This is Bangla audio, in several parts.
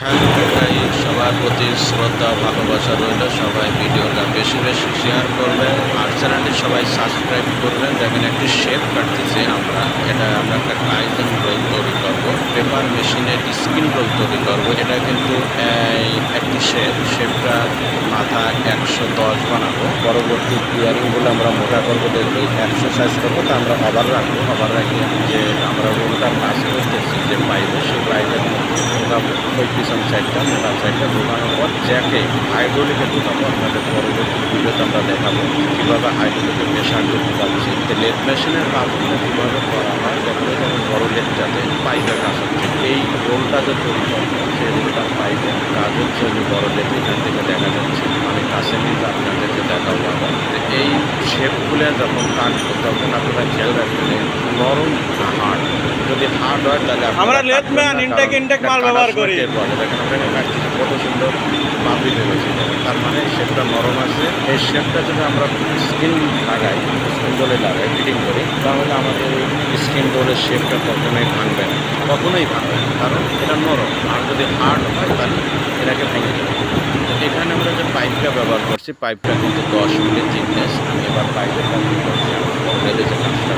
হ্যালো সবার প্রতি শ্রদ্ধা, ভালোবাসা রইল। সবাই ভিডিওটা বেশি বেশি শেয়ার করবেন। আর চ্যানেলটি সবাই সাবস্ক্রাইব করবেন। দেখেন একটি শেপ কাটতেছি আমরা। এটা আমরা একটা আয়োজন পেপার মেশিনের স্কিন রোল তৈরি করব এটা কিন্তু একটি শেপ শেপটা মাথা একশো দশ বানাবো। পরবর্তী ইয়ারিংগুলো আমরা মোটা করব, দেখব একশো সাইজ করব, তা আমরা আবার রাখব। আবার রাখি যে আমরা রোলটা পাস করতেছি, যে পাইবে সেই পাইপের ঢোকাবো ওই পিছন সাইডটা মোটা সাইডটা ঢোকানোর পর জ্যাকে হাইড্রোলিকে ঢোকাবো, আপনাদের পরবর্তী ভিডিওতে আমরা দেখাবো কীভাবে হাইড্রোলিকে মেশানকে ঢোকাচ্ছি তো লেট মেশিনের কাজগুলো কীভাবে করা হয়, দেখো যেমন বড় লেটটাতে পাইপের রোলটা যে তৈরি সেই রোলটার পাইপের কাজ হচ্ছে, যে বড় লেট এখান থেকে দেখা যাচ্ছে মানে কাছে কিন্তু আপনাদেরকে দেখাবো আবার এই শেপগুলো যখন কাজ করতে তখন আপনারা খেয়াল রাখবেন নরম হার্ড যদি হার্ড হয় তাহলে আমরা লেথ ম্যান, intake- intake মাল ব্যবহার করি। কত সুন্দর মাপি ভেবেছি তার মানে শেপটা নরম আছে। এই শেপটা যদি আমরা স্কিন লাগাই স্কিন ডোলে লাগাই ফিটিং করি তাহলে আমাদের স্কিন ডোলের শেপটা কখনোই ভাঙবে না। কখনোই ভাঙবে না কারণ এটা নরম। আর যদি হার্ড হয় তাহলে এটাকে ভেঙে যাবে তো এখানে আমরা যে পাইপটা ব্যবহার করছি পাইপটা কিন্তু দশ মিলি থিকনেস আমি এবার পাইপের করছি যে কাজটা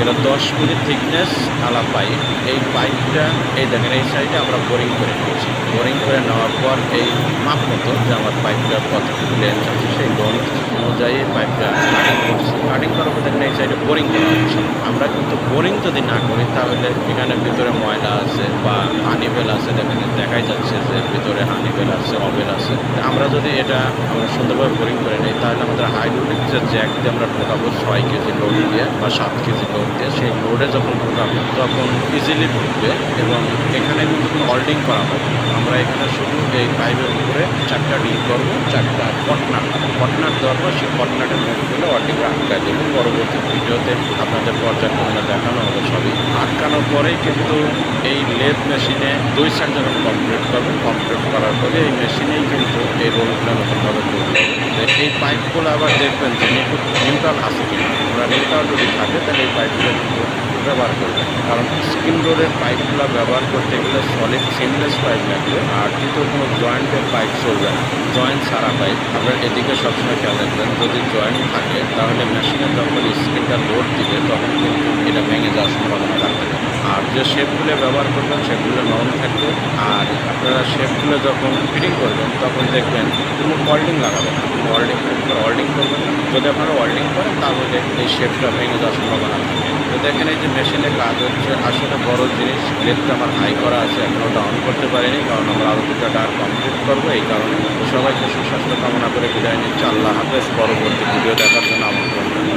এটা দশ মিনিট থিকনেস আলা পাইপ এই পাইপটা, এই দেখেন, এই সাইডে আমরা বোরিং করে নিয়েছি। বোরিং করে নেওয়ার পর এই মাপ মতো যে আমার পাইপটা কতটুকু লেন্থ আছে, সেই লেন্থ অনুযায়ী পাইপটা কাটিং করছি। কাটিং করার পর দেখেন এই সাইডে বোরিং করা হচ্ছে। আমরা কিন্তু বোরিং যদি না করি, তাহলে এখানে ভিতরে ময়লা আছে বা হানিবেল আছে, দেখেন, দেখাই যাচ্ছে যে ভিতরে হানিবেল আছে, অবেল আছে। আমরা যদি এটা আমরা সুন্দরভাবে বোরিং করে নিই, তাহলে আমাদের হাইড্রোলিক যে জ্যাক দিয়ে আমরা ঢোকাবো, ছয় কেজি লোড দিয়ে বা সাত কেজি লোড দিয়ে, সেই লোডে যখন ঢোকাবো, তখন ইজিলি ঢুকবে এবং এখানে হোল্ডিং করা হবে আমরা এখানে শুধু এই পাইপের উপরে চারটা ডিল করব, চারটা কটনাট কটনাট দেওয়ার পর সেই কটনাটের মুখগুলো অর্ধেক আটকায় দেবো। পরবর্তী ভিডিওতে আপনাদের পর্যায়ক্রমে দেখানো হবে সবই। আটকানোর পরেই কিন্তু এই লেদ মেশিনে দুই সাইড কমপ্লিট করবেন কমপ্লিট করার পরে এই মেশিনেই কিন্তু এই রোলগুলো নতুনভাবে তৈরি হবে। এই পাইপগুলো আবার দেখবেন যে নিউট্রাল আছে কিনা। ওরা নিউট্রাল যদি থাকে, তাহলে এই পাইপগুলো কিন্তু ব্যবহার করবেন কারণ স্কিন রোডের পাইপগুলো ব্যবহার করতে গেলে সলিড সিমলেস পাইপ লাগবে, আর দ্বিতীয় কোনো জয়েন্টের পাইপ চলবে না। জয়েন্ট ছাড়া পাইপ আপনার এদিকে সবসময় খেয়াল রাখবেন, যদি জয়েন্ট থাকে, তাহলে মেশিনে যখন স্কিনটা লোড দিবে, তখন কিন্তু ভেঙে যাওয়ার সম্ভাবনা পারে আর যে শেপগুলো ব্যবহার করবেন, সেগুলো নরম থাকবে। আর আপনারা শেপগুলো যখন ফিটিং করবেন, তখন দেখবেন কোনো ওয়ার্ল্ডিং লাগাবেন না। ওয়ার্ল্ডিং ওয়ার্ল্ডিং করবেন। না যদি আপনারা ওয়ার্ল্ডিং করেন, তাহলে এই শেপটা ভেঙে যাওয়ার সম্ভাবনা থাকে। তো দেখেন, এই যে মেশিনে কাজ হচ্ছে, আসলে বড় জিনিস লেটটা আমার হাই করা আছে, এখনও ডাউন করতে পারিনি, কারণ আমরা আরও দুটো ডার কমপ্লিট করব, এই কারণে সবাইকে সুস্বাস্থ্য কামনা করে বিদায় নিচ্ছি। আল্লাহ হাফেজ, পরবর্তী ভিডিও দেখার জন্য আমন্ত্রণ।